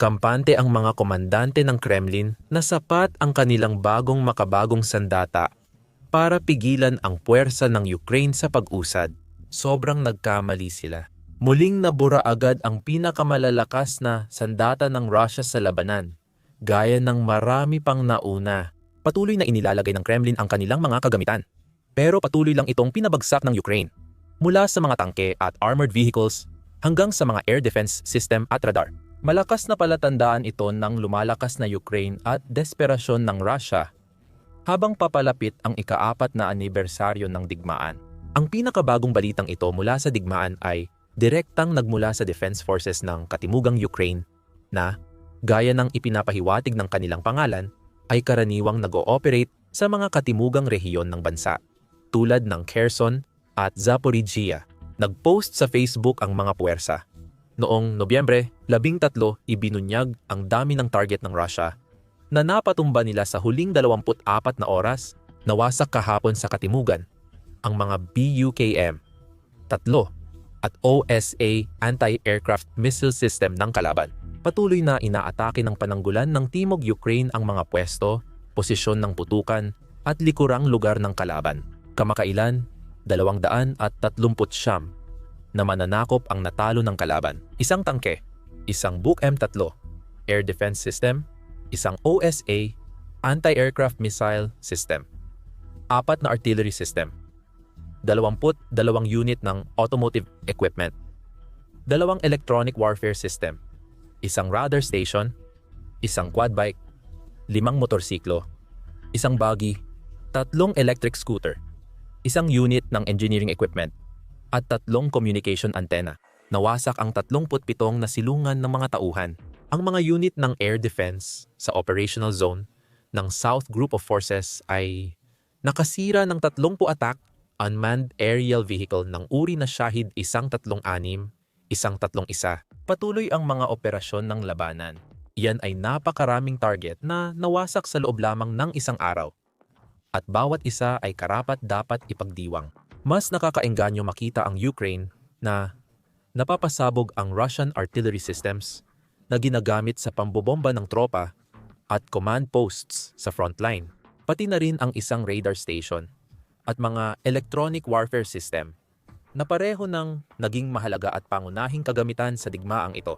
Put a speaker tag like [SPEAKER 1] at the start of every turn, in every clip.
[SPEAKER 1] Kampante ang mga komandante ng Kremlin na sapat ang kanilang bagong makabagong sandata para pigilan ang puwersa ng Ukraine sa pag-usad. Sobrang nagkamali sila. Muling nabura agad ang pinakamalalakas na sandata ng Russia sa labanan, gaya ng marami pang nauna. Patuloy na inilalagay ng Kremlin ang kanilang mga kagamitan. Pero patuloy lang itong pinabagsak ng Ukraine. Mula sa mga tangke at armored vehicles hanggang sa mga air defense system at radar. Malakas na palatandaan ito ng lumalakas na Ukraine at desperasyon ng Russia habang papalapit ang ikaapat na anibersaryo ng digmaan. Ang pinakabagong balitang ito mula sa digmaan ay direktang nagmula sa defense forces ng Katimugang Ukraine na, gaya ng ipinapahiwatig ng kanilang pangalan, ay karaniwang nag-ooperate sa mga katimugang rehiyon ng bansa, tulad ng Kherson at Zaporizhia. Nag-post sa Facebook ang mga puwersa. Noong Nobyembre, labing tatlo ibinunyag ang dami ng target ng Russia na napatumba nila sa huling 24 na oras nawasak kahapon sa Katimugan ang mga BUKM, tatlo, at OSA anti-aircraft missile system ng kalaban. Patuloy na inaatake ng pananggulan ng Timog Ukraine ang mga pwesto, posisyon ng putukan, at likurang lugar ng kalaban. Kamakailan, 230 siyam na mananakop ang natalo ng kalaban. Isang tangke, isang Buk M3, air defense system, isang OSA anti-aircraft missile system, apat na artillery system, 22 unit ng automotive equipment, dalawang electronic warfare system, isang radar station, isang quad bike, limang motorsiklo, isang buggy, tatlong electric scooter, isang unit ng engineering equipment, at tatlong communication antenna. Nawasak ang 37 na silungan ng mga tauhan. Ang mga unit ng air defense sa operational zone ng South Group of Forces ay nakasira ng 30 attack unmanned aerial vehicle ng uri na Shahid isang tatlong anim, isang tatlong isa. Patuloy ang mga operasyon ng labanan. Iyan ay napakaraming target na nawasak sa loob lamang ng isang araw. At bawat isa ay karapat dapat ipagdiwang. Mas nakakaengganyo makita ang Ukraine na napapasabog ang Russian artillery systems na ginagamit sa pambobomba ng tropa at command posts sa frontline, pati na rin ang isang radar station at mga electronic warfare system na pareho ng naging mahalaga at pangunahing kagamitan sa digmaang ito.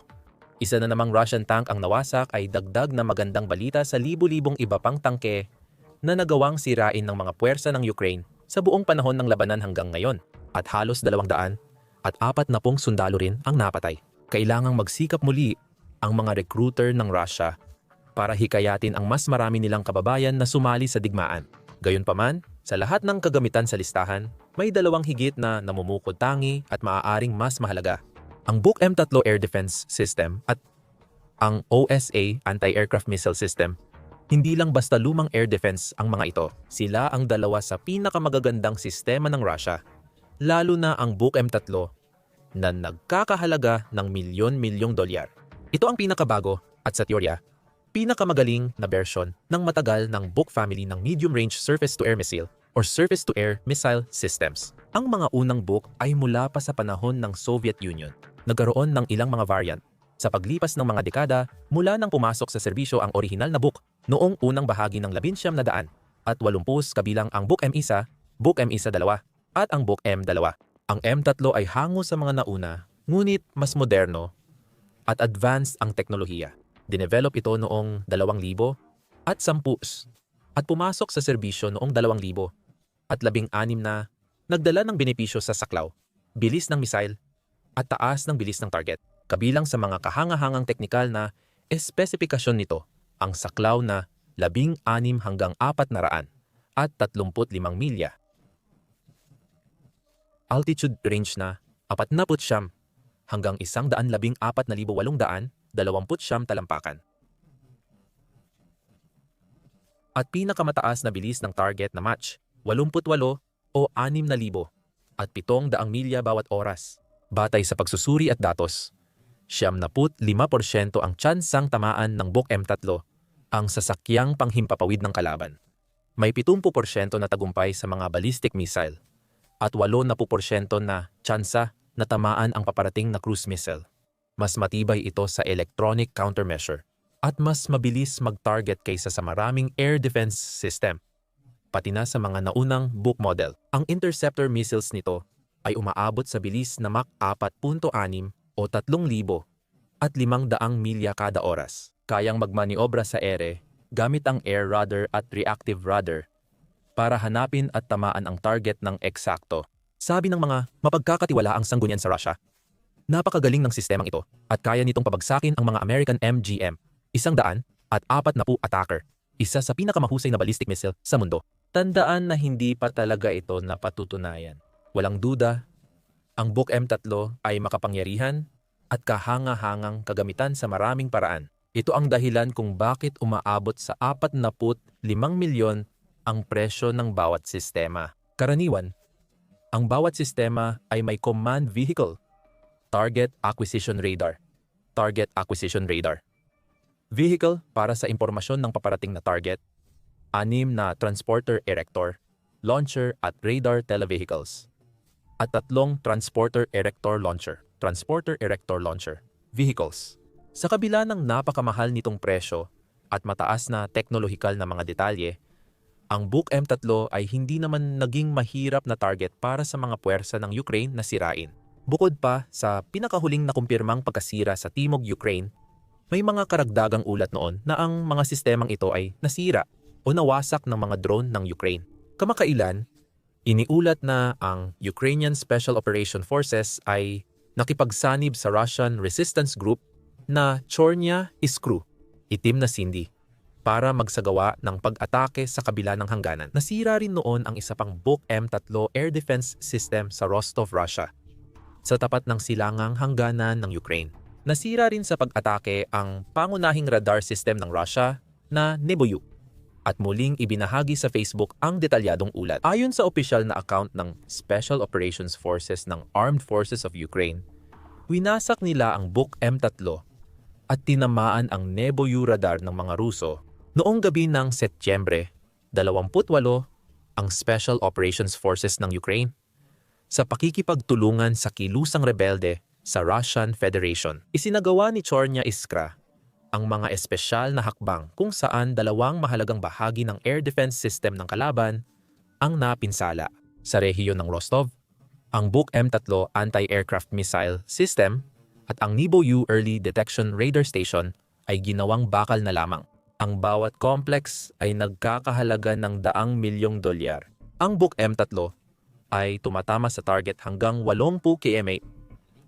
[SPEAKER 1] Isa na namang Russian tank ang nawasak ay dagdag na magandang balita sa libu-libong iba pang tangke na nagawang sirain ng mga puwersa ng Ukraine sa buong panahon ng labanan hanggang ngayon at halos 200 at apat na pong sundalo rin ang napatay. Kailangang magsikap muli ang mga recruiter ng Russia para hikayatin ang mas marami nilang kababayan na sumali sa digmaan. Gayunpaman, sa lahat ng kagamitan sa listahan, may dalawang higit na namumukod tangi at maaaring mas mahalaga. Ang Buk M3 Air Defense System at ang OSA Anti-Aircraft Missile System hindi lang basta lumang air defense ang mga ito. Sila ang dalawa sa pinakamagagandang sistema ng Russia, lalo na ang Buk M3 na nagkakahalaga ng milyon-milyong dolyar. Ito ang pinakabago at sa teorya, pinakamagaling na version ng matagal ng Buk family ng medium-range surface-to-air missile or surface-to-air missile systems. Ang mga unang Buk ay mula pa sa panahon ng Soviet Union. Nagkaroon ng ilang mga variant sa paglipas ng mga dekada mula nang pumasok sa serbisyo ang orihinal na Buk noong unang bahagi ng labinsyam na daan at 80 kabilang ang Book M1, Book M1 2 at ang Book M2. Ang M3 ay hango sa mga nauna, ngunit mas moderno at advanced ang teknolohiya. Dinevelop ito noong 2000 at 10 at pumasok sa serbisyo noong 2000 at 16 na nagdala ng benepisyo sa saklaw, bilis ng missile at taas ng bilis ng target. Kabilang sa mga kahangahangang teknikal na espesipikasyon nito ang saklaw na 16 hanggang 400 at 35 milya. Altitude range na 49 hanggang 114,800 20 talampakan. At pinakamataas na bilis ng target na match, 88 o 6,000 at 700 milya bawat oras. Batay sa pagsusuri at datos, 75% ang tsansang tamaan ng Bok M3 ang sasakyang panghimpapawid ng kalaban. May 70% na tagumpay sa mga ballistic missile at 80% na tsansa na tamaan ang paparating na cruise missile. Mas matibay ito sa electronic countermeasure at mas mabilis mag-target kaysa sa maraming air defense system. Pati na sa mga naunang book model. Ang interceptor missiles nito ay umaabot sa bilis na Mach 4.6 o 3,000 at 500 milya kada oras. Kayang magmaniobra sa ere gamit ang air rudder at reactive rudder para hanapin at tamaan ang target ng eksakto. Sabi ng mga mapagkakatiwalaang sanggunian sa Russia, napakagaling ng sistemang ito at kaya nitong pabagsakin ang mga American MGM, isang daan at apat na pu attacker, isa sa pinakamahusay na ballistic missile sa mundo. Tandaan na hindi pa talaga ito napatutunayan. Walang duda, ang Book M3 ay makapangyarihan at kahanga-hangang kagamitan sa maraming paraan. Ito ang dahilan kung bakit umaabot sa 45 milyon ang presyo ng bawat sistema. Karaniwan, ang bawat sistema ay may command vehicle, target acquisition radar, target acquisition radar. Vehicle para sa impormasyon ng paparating na target, anim na transporter erector, launcher at radar televehicles, at tatlong transporter erector launcher, transporter erector launcher, vehicles. Sa kabila ng napakamahal nitong presyo at mataas na teknolohikal na mga detalye, ang Book M3 ay hindi naman naging mahirap na target para sa mga puwersa ng Ukraine na sirain. Bukod pa sa pinakahuling nakumpirmang pagkasira sa Timog Ukraine, may mga karagdagang ulat noon na ang mga sistemang ito ay nasira o nawasak ng mga drone ng Ukraine. Kamakailan, iniulat na ang Ukrainian Special Operation Forces ay nakipagsanib sa Russian resistance group na Chornya Iskru, itim na Cindy para magsagawa ng pag-atake sa kabila ng hangganan. Nasira rin noon ang isa pang Buk M3 air defense system sa Rostov, Russia, sa tapat ng silangang hangganan ng Ukraine. Nasira rin sa pag-atake ang pangunahing radar system ng Russia na Neboyu at muling ibinahagi sa Facebook ang detalyadong ulat. Ayon sa opisyal na account ng Special Operations Forces ng Armed Forces of Ukraine, winasak nila ang Buk M3 at tinamaan ang Neboyu radar ng mga Ruso Noong gabi ng Setyembre 28, ang Special Operations Forces ng Ukraine sa pakikipagtulungan sa kilusang rebelde sa Russian Federation. Isinagawa ni Chornya Iskra ang mga espesyal na hakbang kung saan dalawang mahalagang bahagi ng air defense system ng kalaban ang napinsala. Sa rehiyon ng Rostov, ang Buk M3 anti-aircraft missile system at ang Nibo-U Early Detection Radar Station ay ginawang bakal na lamang. Ang bawat complex ay nagkakahalaga ng daang milyong dolyar. Ang Book M3 ay tumatama sa target hanggang 80 km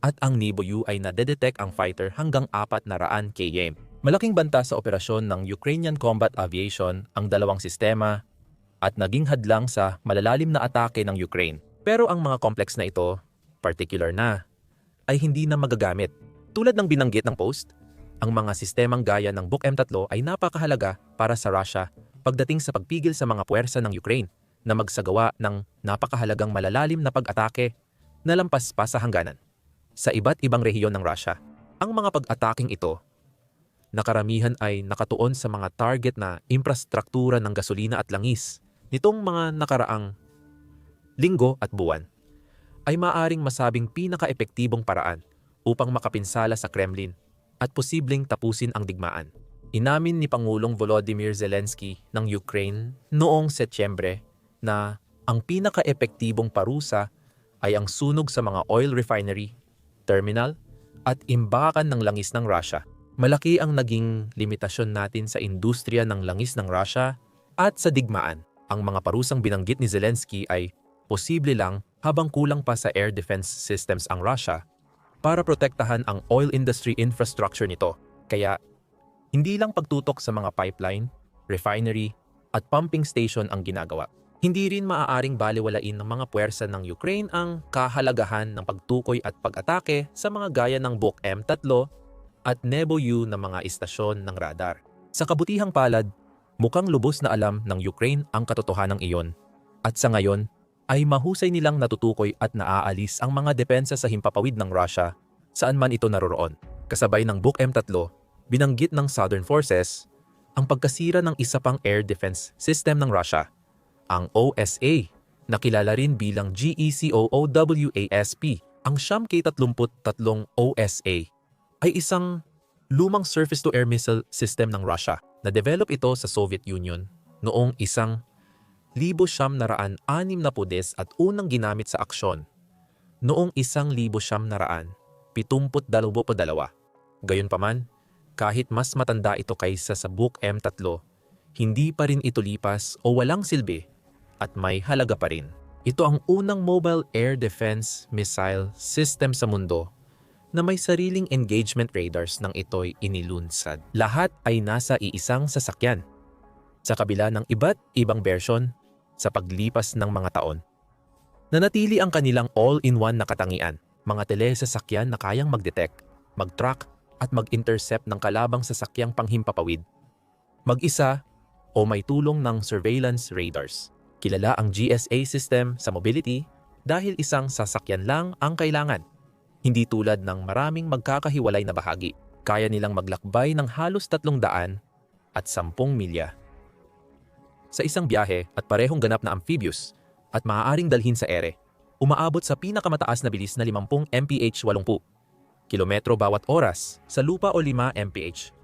[SPEAKER 1] at ang Nibo-U ay nadedetect ang fighter hanggang 400 km. Malaking banta sa operasyon ng Ukrainian Combat Aviation ang dalawang sistema at naging hadlang sa malalalim na atake ng Ukraine. Pero ang mga complex na ito, particular na, ay hindi na magagamit. Tulad ng binanggit ng post, ang mga sistemang gaya ng Book M3 ay napakahalaga para sa Russia pagdating sa pagpigil sa mga puwersa ng Ukraine na magsagawa ng napakahalagang malalalim na pag-atake na lampas pa sa hangganan sa iba't ibang rehiyon ng Russia. Ang mga pag-ataking ito nakaramihan ay nakatuon sa mga target na infrastruktura ng gasolina at langis nitong mga nakaraang linggo at buwan ay maaring masabing pinaka-epektibong paraan upang makapinsala sa Kremlin at posibleng tapusin ang digmaan. Inamin ni Pangulong Volodymyr Zelensky ng Ukraine noong Setyembre na ang pinaka-epektibong parusa ay ang sunog sa mga oil refinery, terminal, at imbakan ng langis ng Russia. Malaki ang naging limitasyon natin sa industriya ng langis ng Russia at sa digmaan. Ang mga parusang binanggit ni Zelensky ay posible lang habang kulang pa sa air defense systems ang Russia para protektahan ang oil industry infrastructure nito. Kaya hindi lang pagtutok sa mga pipeline, refinery, at pumping station ang ginagawa. Hindi rin maaaring baliwalain ng mga puwersa ng Ukraine ang kahalagahan ng pagtukoy at pag-atake sa mga gaya ng Buk M3 at Nebo-U na mga istasyon ng radar. Sa kabutihang palad, mukhang lubos na alam ng Ukraine ang katotohanan iyon. At sa ngayon, ay mahusay nilang natutukoy at naaalis ang mga depensa sa himpapawid ng Russia saan man ito naroroon. Kasabay ng Book M3, binanggit ng Southern Forces ang pagkasira ng isa pang air defense system ng Russia, ang OSA, na kilala rin bilang GECOOWASP, ang Siyam K-33 OSA ay isang lumang surface-to-air missile system ng Russia. Na-develop ito sa Soviet Union noong isang libo siyam naraan anim na pudes at unang ginamit sa aksyon noong isang libo siyam naraan pitumput dalawa po dalawa. Gayunpaman, kahit mas matanda ito kaysa sa Book M3, hindi pa rin ito lipas o walang silbi at may halaga pa rin. Ito ang unang mobile air defense missile system sa mundo na may sariling engagement radars nang ito'y inilunsad. Lahat ay nasa iisang sasakyan. Sa kabila ng iba't ibang version sa paglipas ng mga taon. Nanatili ang kanilang all-in-one na katangian, mga telesasakyan na kayang mag-detect, mag-track at mag-intercept ng kalabang sasakyang panghimpapawid. Mag-isa o may tulong ng surveillance radars. Kilala ang GSA system sa mobility dahil isang sasakyan lang ang kailangan hindi tulad ng maraming magkakahiwalay na bahagi, kaya nilang maglakbay ng halos 300 at 10 milya. Sa isang biyahe at parehong ganap na amphibious at maaaring dalhin sa ere, umaabot sa pinakamataas na bilis na 50 mph 80 kilometro bawat oras sa lupa o 5 mph.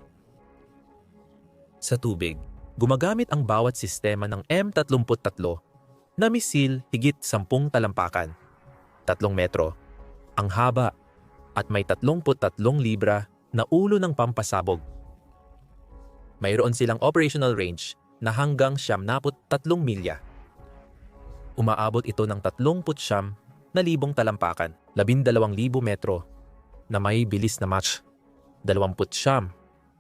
[SPEAKER 1] Sa tubig, gumagamit ang bawat sistema ng M33 na misil higit 10 talampakan, 3 metro ang haba at may 33 libra na ulo ng pampasabog. Mayroon silang operational range na hanggang 73 milya. Umaabot ito ng 30 na libong talampakan, 12,000 metro na may bilis na match, 20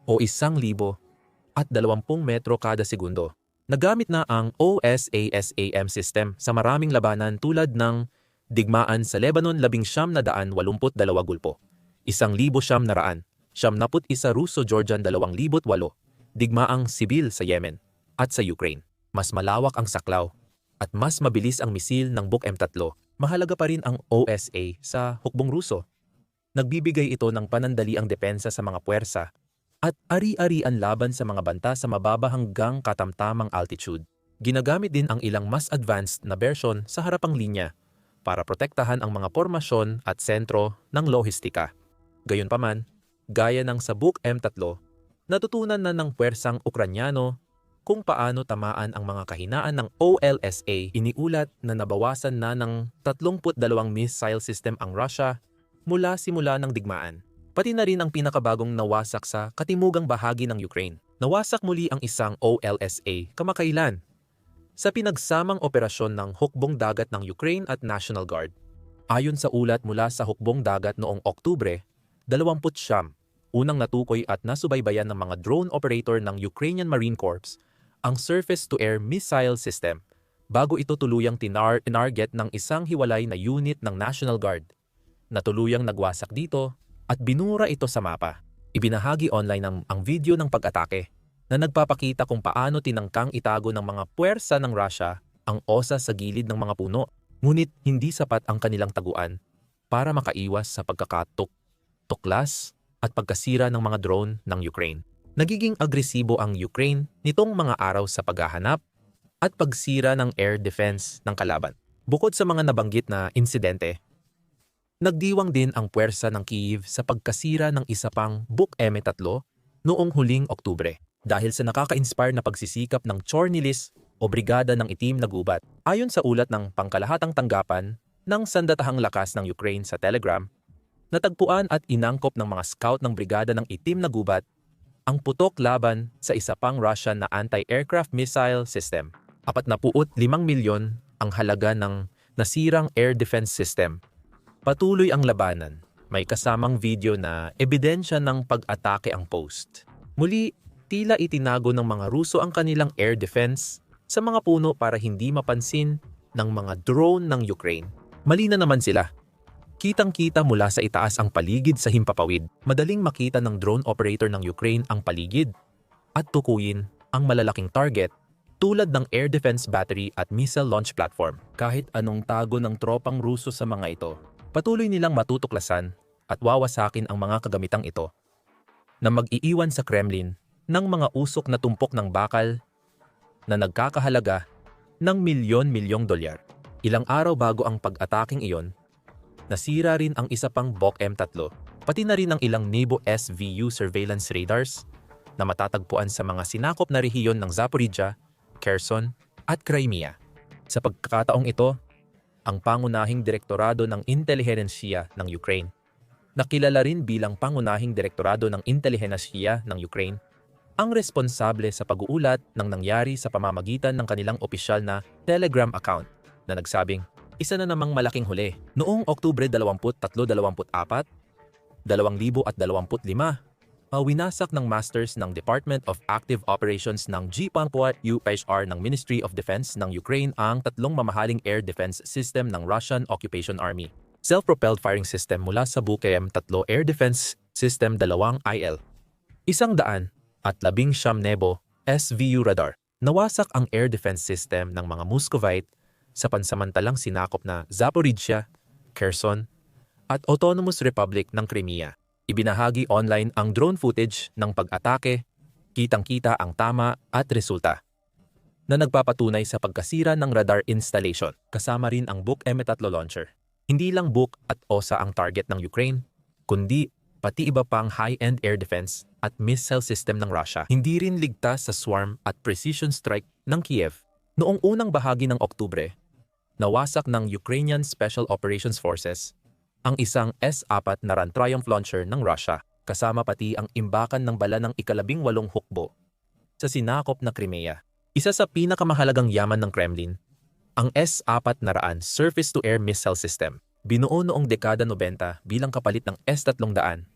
[SPEAKER 1] o 1,000 at 20 metro kada segundo. Nagamit na ang OSASAM system sa maraming labanan tulad ng digmaan sa Lebanon labing siyam na daan walumput dalawa gulpo, isang libo siyam na raan, siyam naput isa Russo-Georgian dalawang libot walo, digmaang sibil sa Yemen at sa Ukraine. Mas malawak ang saklaw at mas mabilis ang misil ng Buk M3. Mahalaga pa rin ang OSA sa hukbong Ruso. Nagbibigay ito ng panandaliang depensa sa mga puwersa at ari-arian laban sa mga banta sa mababa hanggang katamtamang altitude. Ginagamit din ang ilang mas advanced na version sa harapang linya para protektahan ang mga pormasyon at sentro ng lohistika. Gayunpaman, gaya ng sa Book M3, natutunan na ng puwersang Ukranyano kung paano tamaan ang mga kahinaan ng OLSA. Iniulat na nabawasan na ng 32 missile system ang Russia mula simula ng digmaan. Pati na rin ang pinakabagong nawasak sa katimugang bahagi ng Ukraine. Nawasak muli ang isang OLSA kamakailan sa pinagsamang operasyon ng hukbong dagat ng Ukraine at National Guard. Ayon sa ulat mula sa hukbong dagat noong Oktubre, 20 siyam, unang natukoy at nasubaybayan ng mga drone operator ng Ukrainian Marine Corps ang surface-to-air missile system bago ito tuluyang tinar tinarget ng isang hiwalay na unit ng National Guard na tuluyang nagwasak dito at binura ito sa mapa. Ibinahagi online ang, ang video ng pag-atake na nagpapakita kung paano tinangkang itago ng mga puwersa ng Russia ang osa sa gilid ng mga puno. Ngunit hindi sapat ang kanilang taguan para makaiwas sa pagkakatok, tuklas at pagkasira ng mga drone ng Ukraine. Nagiging agresibo ang Ukraine nitong mga araw sa paghahanap at pagsira ng air defense ng kalaban. Bukod sa mga nabanggit na insidente, nagdiwang din ang puwersa ng Kyiv sa pagkasira ng isa pang Buk M3 noong huling Oktubre dahil sa nakaka-inspire na pagsisikap ng Chornilis o Brigada ng Itim na Gubat. Ayon sa ulat ng pangkalahatang tanggapan ng sandatahang lakas ng Ukraine sa Telegram, natagpuan at inangkop ng mga scout ng Brigada ng Itim na Gubat ang putok laban sa isa pang Russian na anti-aircraft missile system. Apat na puot 5 milyon ang halaga ng nasirang air defense system. Patuloy ang labanan. May kasamang video na ebidensya ng pag-atake ang post. Muli, tila itinago ng mga Ruso ang kanilang air defense sa mga puno para hindi mapansin ng mga drone ng Ukraine. Mali na naman sila. Kitang-kita mula sa itaas ang paligid sa himpapawid. Madaling makita ng drone operator ng Ukraine ang paligid at tukuyin ang malalaking target tulad ng air defense battery at missile launch platform. Kahit anong tago ng tropang Ruso sa mga ito, patuloy nilang matutuklasan at wawasakin ang mga kagamitang ito na mag-iiwan sa Kremlin ng mga usok na tumpok ng bakal na nagkakahalaga ng milyon-milyong dolyar. Ilang araw bago ang pag-ataking iyon, nasira rin ang isa pang Bok M3. pati na rin ang ilang Nebo SVU surveillance radars na matatagpuan sa mga sinakop na rehiyon ng Zaporizhia, Kherson at Crimea. Sa pagkakataong ito, ang pangunahing direktorado ng intelihensiya ng Ukraine, nakilala rin bilang pangunahing direktorado ng intelihensiya ng Ukraine, ang responsable sa pag-uulat ng nangyari sa pamamagitan ng kanilang opisyal na Telegram account na nagsabing isa na namang malaking huli. Noong Oktubre 23-24, 2025, uh, winasak ng Masters ng Department of Active Operations ng GPANPOA UPHR ng Ministry of Defense ng Ukraine ang tatlong mamahaling air defense system ng Russian Occupation Army. Self-propelled firing system mula sa BUKM-3 Air Defense System 2 IL. Isang daan at labing siyam nebo SVU radar. Nawasak ang air defense system ng mga Muscovite sa pansamantalang sinakop na Zaporizhia, Kherson, at Autonomous Republic ng Crimea. Ibinahagi online ang drone footage ng pag-atake, kitang-kita ang tama at resulta na nagpapatunay sa pagkasira ng radar installation kasama rin ang Buk M3 launcher. Hindi lang Buk at OSA ang target ng Ukraine, kundi pati iba pang high-end air defense at missile system ng Russia. Hindi rin ligtas sa swarm at precision strike ng Kiev. Noong unang bahagi ng Oktubre, nawasak ng Ukrainian Special Operations Forces ang isang S-4 na Ran Triumph launcher ng Russia kasama pati ang imbakan ng bala ng ikalabing walong hukbo sa sinakop na Crimea. Isa sa pinakamahalagang yaman ng Kremlin, ang S-4 na Raan Surface-to-Air Missile System. Binuo noong dekada 90 bilang kapalit ng S-300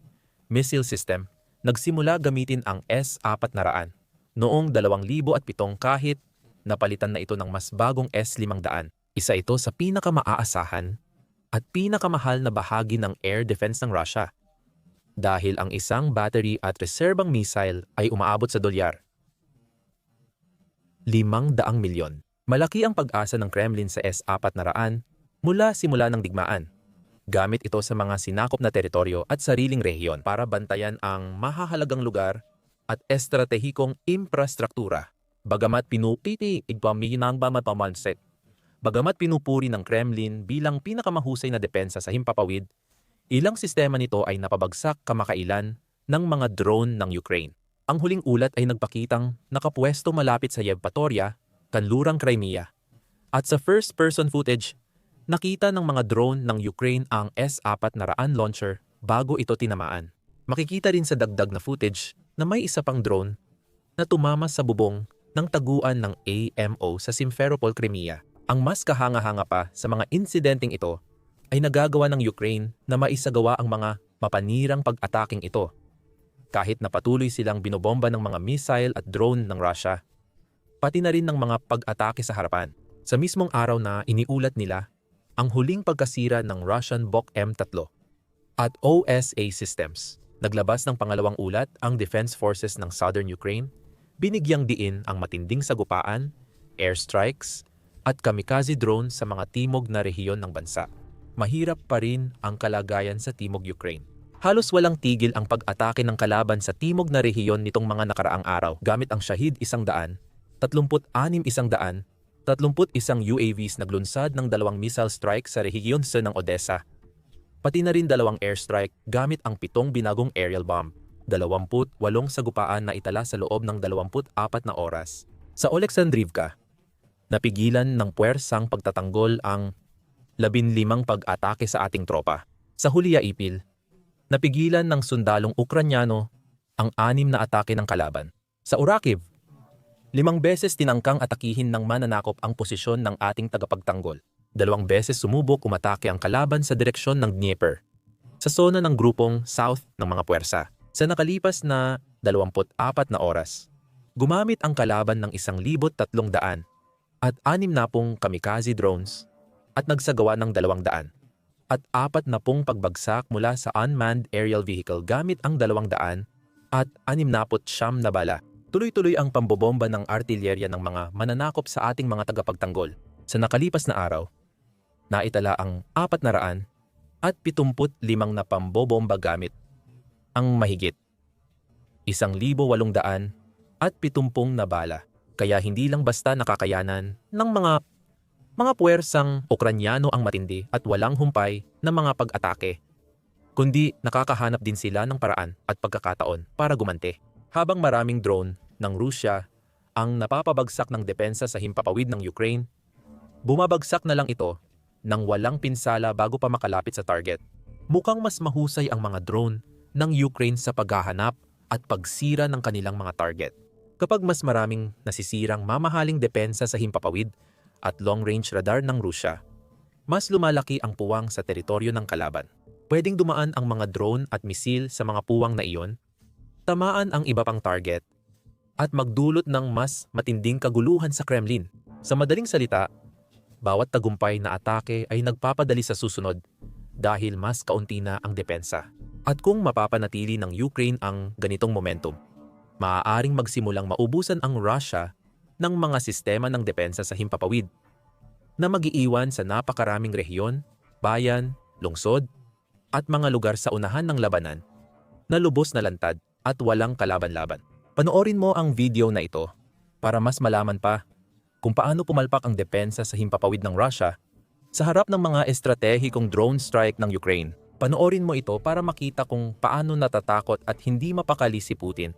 [SPEAKER 1] missile system, nagsimula gamitin ang S-4 na Raan noong 2007 kahit napalitan na ito ng mas bagong S-500. Isa ito sa pinakamaaasahan at pinakamahal na bahagi ng air defense ng Russia dahil ang isang battery at reserbang missile ay umaabot sa dolyar. 500 milyon. Malaki ang pag-asa ng Kremlin sa S-4 na Raan mula simula ng digmaan. Gamit ito sa mga sinakop na teritoryo at sariling rehiyon para bantayan ang mahahalagang lugar at estratehikong infrastruktura. Bagamat pinupiti igpaminang ba mapamanset. Bagamat pinupuri ng Kremlin bilang pinakamahusay na depensa sa himpapawid, ilang sistema nito ay napabagsak kamakailan ng mga drone ng Ukraine. Ang huling ulat ay nagpakitang nakapwesto malapit sa Yevpatoria, kanlurang Crimea. At sa first-person footage, nakita ng mga drone ng Ukraine ang S-4 na Raan launcher bago ito tinamaan. Makikita rin sa dagdag na footage na may isa pang drone na tumama sa bubong ng taguan ng AMO sa Simferopol, Crimea. Ang mas kahanga-hanga pa sa mga insidenteng ito ay nagagawa ng Ukraine na maisagawa ang mga mapanirang pag-ataking ito. Kahit na patuloy silang binobomba ng mga missile at drone ng Russia, pati na rin ng mga pag-atake sa harapan. Sa mismong araw na iniulat nila ang huling pagkasira ng Russian Bok M3 at OSA Systems. Naglabas ng pangalawang ulat ang Defense Forces ng Southern Ukraine, binigyang diin ang matinding sagupaan, airstrikes, at kamikaze drone sa mga timog na rehiyon ng bansa. Mahirap pa rin ang kalagayan sa timog Ukraine. Halos walang tigil ang pag-atake ng kalaban sa timog na rehiyon nitong mga nakaraang araw gamit ang Shahid 100, 36 100 31 UAVs naglunsad ng dalawang missile strike sa rehiyon sa ng Odessa. Pati na rin dalawang airstrike gamit ang pitong binagong aerial bomb. 28 sagupaan na itala sa loob ng 24 na oras. Sa Oleksandrivka, napigilan ng puwersang pagtatanggol ang 15 pag-atake sa ating tropa. Sa Hulya Ipil, napigilan ng sundalong Ukranyano ang anim na atake ng kalaban. Sa Urakiv, Limang beses tinangkang atakihin ng mananakop ang posisyon ng ating tagapagtanggol. Dalawang beses sumubok umatake ang kalaban sa direksyon ng Dnieper. Sa zona ng grupong South ng mga puwersa. Sa nakalipas na 24 na oras, gumamit ang kalaban ng 1,300 at 60 kamikaze drones at nagsagawa ng 200 at 40 pagbagsak mula sa unmanned aerial vehicle gamit ang 200 at 69 na bala. Tuloy-tuloy ang pambobomba ng artilyerya ng mga mananakop sa ating mga tagapagtanggol. Sa nakalipas na araw, naitala ang 400 at 75 na pambobomba gamit ang mahigit 1,800 at 70 na bala. Kaya hindi lang basta nakakayanan ng mga mga puwersang Ukranyano ang matindi at walang humpay na mga pag-atake. kundi nakakahanap din sila ng paraan at pagkakataon para gumante. Habang maraming drone ng Rusya ang napapabagsak ng depensa sa himpapawid ng Ukraine, bumabagsak na lang ito nang walang pinsala bago pa makalapit sa target. Mukhang mas mahusay ang mga drone ng Ukraine sa paghahanap at pagsira ng kanilang mga target. Kapag mas maraming nasisirang mamahaling depensa sa himpapawid at long-range radar ng Rusya, mas lumalaki ang puwang sa teritoryo ng kalaban. Pwedeng dumaan ang mga drone at misil sa mga puwang na iyon, tamaan ang iba pang target, at magdulot ng mas matinding kaguluhan sa Kremlin. Sa madaling salita, bawat tagumpay na atake ay nagpapadali sa susunod dahil mas kaunti na ang depensa. At kung mapapanatili ng Ukraine ang ganitong momentum, maaaring magsimulang maubusan ang Russia ng mga sistema ng depensa sa himpapawid na magiiwan sa napakaraming rehiyon, bayan, lungsod, at mga lugar sa unahan ng labanan na lubos na lantad at walang kalaban-laban. Panoorin mo ang video na ito para mas malaman pa kung paano pumalpak ang depensa sa himpapawid ng Russia sa harap ng mga estratehikong drone strike ng Ukraine. Panoorin mo ito para makita kung paano natatakot at hindi mapakali si Putin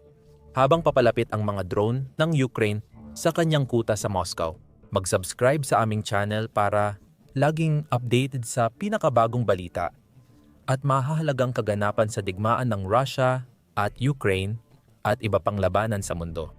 [SPEAKER 1] habang papalapit ang mga drone ng Ukraine sa kanyang kuta sa Moscow. Mag-subscribe sa aming channel para laging updated sa pinakabagong balita at mahahalagang kaganapan sa digmaan ng Russia at Ukraine at iba pang labanan sa mundo.